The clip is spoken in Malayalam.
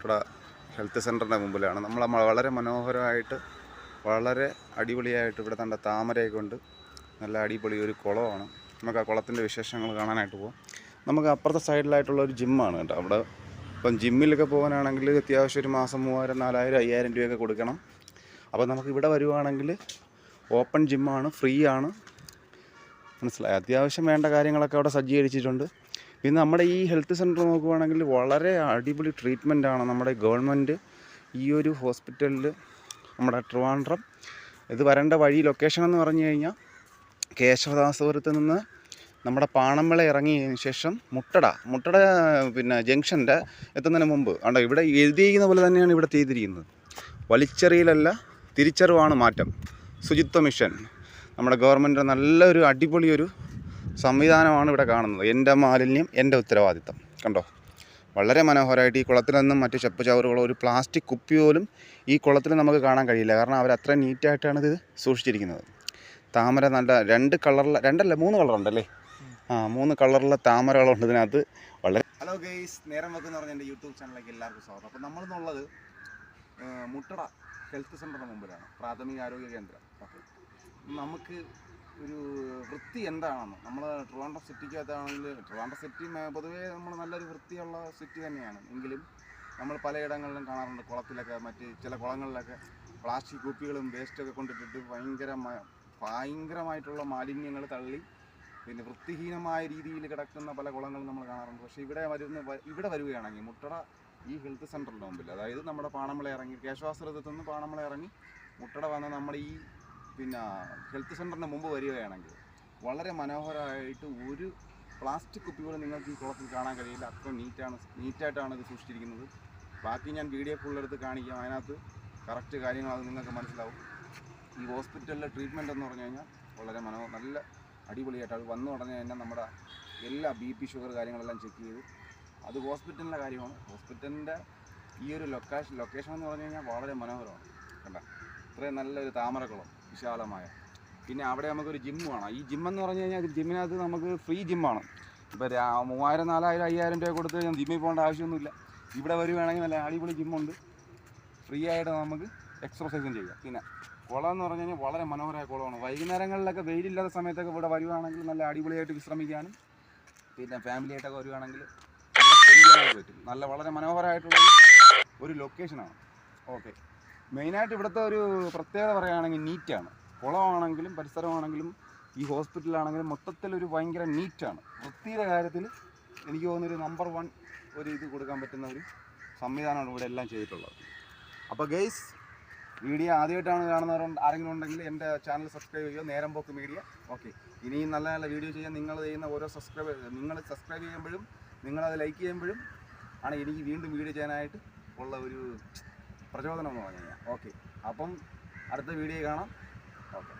മുട്ടട ഹെൽത്ത് സെന്ററിന്റെ മുമ്പിലാണ്. നമ്മൾ വളരെ മനോഹരമായിട്ട് വളരെ അടിപൊളിയായിട്ട് ഇവിടെ തന്റെ താമരയൊക്കെ ഉണ്ട്. നല്ല അടിപൊളി ഒരു കുളമാണ്. നമുക്ക് ആ കുളത്തിന്റെ വിശേഷങ്ങൾ കാണാനായിട്ട് പോകാം നമുക്ക് അപ്പുറത്തെ സൈഡിലായിട്ടുള്ള ഒരു ജിമ്മാണ് കേട്ടോ അവിടെ. ഇപ്പം ജിമ്മിലൊക്കെ പോകാനാണെങ്കിൽ അത്യാവശ്യം ഒരു മാസം മൂവായിരം നാലായിരം അയ്യായിരം രൂപയൊക്കെ കൊടുക്കണം. അപ്പോൾ നമുക്ക് ഇവിടെ വരുവാണെങ്കിൽ ഓപ്പൺ ജിമ്മാണ് ഫ്രീ ആണ്. മനസ്സിലായി? അത്യാവശ്യം വേണ്ട കാര്യങ്ങളൊക്കെ അവിടെ സജ്ജീകരിച്ചിട്ടുണ്ട്. പിന്നെ നമ്മുടെ ഈ ഹെൽത്ത് സെന്റർ നോക്കുവാണെങ്കിൽ വളരെ അടിപൊളി ട്രീറ്റ്മെന്റാണ് നമ്മുടെ ഗവൺമെന്റ് ഈ ഒരു ഹോസ്പിറ്റലിൽ നമ്മുടെ ട്രിവാൻഡ്രം. ഇത് വരേണ്ട വഴി ലൊക്കേഷൻ എന്ന് പറഞ്ഞു കഴിഞ്ഞാൽ കേശവദാസപുരത്ത് നിന്ന് നമ്മുടെ പാണമ്പിള ഇറങ്ങിയതിന് ശേഷം മുട്ടട മുട്ടട പിന്നെ ജംഗ്ഷന്റെ എത്തുന്നതിന് മുമ്പ്. ആണ്ടോ ഇവിടെ എഴുതിയിരിക്കുന്ന പോലെ തന്നെയാണ് ഇവിടെ ചെയ്തിരിക്കുന്നത്. വലിച്ചെറിയിലല്ല തിരിച്ചറിവാണ് മാറ്റം. ശുചിത്വ മിഷൻ നമ്മുടെ ഗവൺമെന്റ് നല്ലൊരു അടിപൊളി ഒരു സംവിധാനമാണ് ഇവിടെ കാണുന്നത്. എന്റെ മാലിന്യം എന്റെ ഉത്തരവാദിത്തം. കണ്ടോ? വളരെ മനോഹരമായിട്ട് ഈ കുളത്തിൽ നിന്നും മറ്റ് ചെപ്പ് ചവറുകളോ ഒരു പ്ലാസ്റ്റിക് കുപ്പി പോലും ഈ കുളത്തിൽ നമുക്ക് കാണാൻ കഴിയില്ല. കാരണം അവർ അത്ര നീറ്റായിട്ടാണ് ഇത് സൂക്ഷിച്ചിരിക്കുന്നത്. താമര നല്ല രണ്ട് കളറിലെ രണ്ടല്ല മൂന്ന് കളറുണ്ടല്ലേ? ആ മൂന്ന് കളറിലെ താമരകളുണ്ട് ഇതിനകത്ത്. വളരെ ഹലോ ഗെയ്സ് നേരം വെക്കുന്ന പറഞ്ഞ എന്റെ യൂട്യൂബ് ചാനലിലേക്ക് എല്ലാവർക്കും സ്വാഗതം. അപ്പോൾ നമ്മളെന്നുള്ളത് മുട്ടട ഹെൽത്ത് സെന്ററിന് മുമ്പിലാണ്. പ്രാഥമിക ആരോഗ്യ കേന്ദ്രം. ഓക്കെ. നമുക്ക് ഒരു വൃത്തി എന്താണെന്ന്? നമ്മൾ ട്രിവാൻഡ്രം സിറ്റിക്കകത്താണെങ്കിൽ ട്രിവാൻഡ്രം സിറ്റി പൊതുവേ നമ്മൾ നല്ലൊരു വൃത്തിയുള്ള സിറ്റി തന്നെയാണ്. എങ്കിലും നമ്മൾ പലയിടങ്ങളിലും കാണാറുണ്ട് കുളത്തിലൊക്കെ മറ്റ് ചില കുളങ്ങളിലൊക്കെ പ്ലാസ്റ്റിക് കുപ്പികളും വേസ്റ്റൊക്കെ കൊണ്ടിട്ടിട്ട് ഭയങ്കര ഭയങ്കരമായിട്ടുള്ള മാലിന്യങ്ങൾ തള്ളി പിന്നെ വൃത്തിഹീനമായ രീതിയിൽ കിടക്കുന്ന പല കുളങ്ങളും നമ്മൾ കാണാറുണ്ട്. പക്ഷേ ഇവിടെ വരുന്ന ഇവിടെ വരികയാണെങ്കിൽ മുട്ടട ഈ ഹെൽത്ത് സെന്ററിന്റെ മുമ്പിൽ അതായത് നമ്മുടെ പാണമല ഇറങ്ങി കേശവാസ്ത്രത്തിൽ നിന്ന് പാണമല ഇറങ്ങി മുട്ടട വന്ന് നമ്മുടെ ഈ പിന്നെ ഹെൽത്ത് സെന്ററിന് മുമ്പ് വരികയാണെങ്കിൽ വളരെ മനോഹരമായിട്ട് ഒരു പ്ലാസ്റ്റിക് പോലും നിങ്ങൾക്ക് ഈ കുളത്തിൽ കാണാൻ കഴിയില്ല. അത്ര നീറ്റാണ് നീറ്റായിട്ടാണ് ഇത് സൂക്ഷിച്ചിരിക്കുന്നത്. ബാക്കി ഞാൻ വീഡിയോ ഫുള്ളെടുത്ത് കാണിക്കാം. അതിനകത്ത് കറക്റ്റ് കാര്യങ്ങൾ അത് നിങ്ങൾക്ക് മനസ്സിലാവും. ഈ ഹോസ്പിറ്റലിലെ ട്രീറ്റ്മെന്റ് എന്ന് പറഞ്ഞു കഴിഞ്ഞാൽ വളരെ മനോ നല്ല അടിപൊളിയായിട്ട് അത് വന്നു ഉടനെ തന്നെ നമ്മുടെ എല്ലാ ബി പി ഷുഗർ കാര്യങ്ങളെല്ലാം ചെക്ക് ചെയ്ത് അത് ഹോസ്പിറ്റലിന്റെ കാര്യമാണ്. ഹോസ്പിറ്റലിന്റെ ഈ ഒരു ലൊക്കേഷൻ ലൊക്കേഷൻ എന്ന് പറഞ്ഞു കഴിഞ്ഞാൽ വളരെ മനോഹരമാണ്. കണ്ട? ഇത്രയും നല്ലൊരു താമരക്കുളം വിശാലമായ. പിന്നെ അവിടെ നമുക്കൊരു ജിമ്മ് വേണം. ഈ ജിം എന്ന് പറഞ്ഞു കഴിഞ്ഞാൽ ജിമ്മിനകത്ത് നമുക്ക് ഫ്രീ ജിമ്മാണ് ഇപ്പോൾ മൂവായിരം നാലായിരം അയ്യായിരം രൂപ കൊടുത്ത് ഞാൻ ജിമ്മിൽ പോകേണ്ട ആവശ്യമൊന്നുമില്ല. ഇവിടെ വരുവാണെങ്കിൽ നല്ല അടിപൊളി ജിമ്മുണ്ട് ഫ്രീ ആയിട്ട് നമുക്ക് എക്സർസൈസും ചെയ്യാം. പിന്നെ കുളം എന്ന് പറഞ്ഞു കഴിഞ്ഞാൽ വളരെ മനോഹരമായ കുളമാണ്. വൈകുന്നേരങ്ങളിലൊക്കെ വെയിലില്ലാത്ത സമയത്തൊക്കെ ഇവിടെ വരുവാണെങ്കിൽ നല്ല അടിപൊളിയായിട്ട് വിശ്രമിക്കാനും പിന്നെ ഫാമിലി ആയിട്ടൊക്കെ വരുവാണെങ്കിൽ പറ്റും. നല്ല വളരെ മനോഹരമായിട്ടുള്ള ഒരു ലൊക്കേഷനാണ് ഓക്കെ മെയിനായിട്ട് ഇവിടുത്തെ ഒരു പ്രത്യേകത പറയുകയാണെങ്കിൽ നീറ്റാണ്. കുളമാണെങ്കിലും പരിസരമാണെങ്കിലും ഈ ഹോസ്പിറ്റലാണെങ്കിലും മൊത്തത്തിലൊരു ഭയങ്കര നീറ്റാണ്. വൃത്തിയുടെ കാര്യത്തിൽ എനിക്ക് തോന്നുന്നൊരു നമ്പർ വൺ ഒരു ഇത് കൊടുക്കാൻ പറ്റുന്ന ഒരു സംവിധാനമാണ് ഇവിടെ എല്ലാം ചെയ്തിട്ടുള്ളത്. അപ്പോൾ ഗെയ്സ് വീഡിയോ ആദ്യമായിട്ടാണ് കാണുന്നവരുണ്ട് ആരെങ്കിലും ഉണ്ടെങ്കിൽ എന്റെ ചാനൽ സബ്സ്ക്രൈബ് ചെയ്യുക. നേരം പോക്ക് മീഡിയ ഓക്കെ ഇനിയും നല്ല നല്ല വീഡിയോ ചെയ്യാൻ നിങ്ങൾ ചെയ്യുന്ന ഓരോ സബ്സ്ക്രൈബ് നിങ്ങൾ സബ്സ്ക്രൈബ് ചെയ്യുമ്പോഴും നിങ്ങളത് ലൈക്ക് ചെയ്യുമ്പോഴും ആണ് എനിക്ക് വീണ്ടും വീഡിയോ ചെയ്യാനായിട്ട് ഉള്ള ഒരു പ്രചോദനം എന്ന് പറഞ്ഞു കഴിഞ്ഞാൽ. ഓക്കെ. അപ്പം അടുത്ത വീഡിയോ കാണാം. ഓക്കെ.